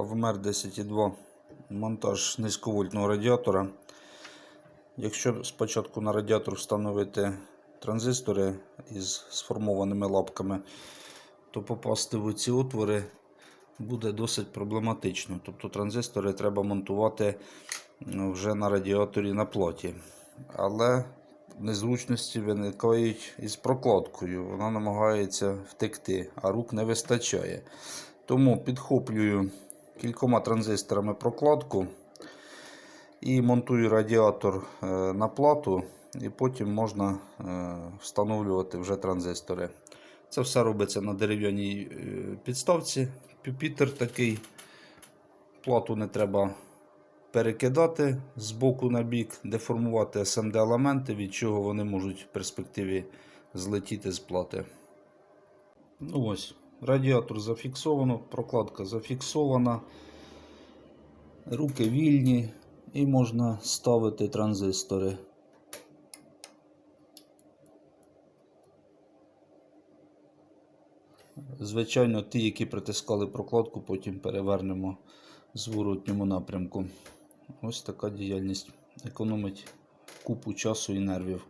ПВМР 10.2 монтаж низьковольтного радіатора. Якщо спочатку на радіатор встановити транзистори із сформованими лапками, то попасти в ці отвори буде досить проблематично. Тобто транзистори треба монтувати вже на радіаторі на платі. Але незручності виникають із прокладкою. Вона намагається втекти, а рук не вистачає. Тому підхоплюю кількома транзисторами прокладку і монтую радіатор е, на плату, і потім можна е, встановлювати вже транзистори. Це все робиться на дерев'яній е, підставці. Пюпітер такий. Плату не треба перекидати з боку на бік, деформувати SMD-елементи, від чого вони можуть в перспективі злетіти з плати. Ну ось, радіатор зафіксовано, прокладка зафіксована, руки вільні і можна ставити транзистори. Звичайно, ті, які притискали прокладку, потім перевернемо в зворотньому напрямку. Ось така діяльність економить купу часу і нервів.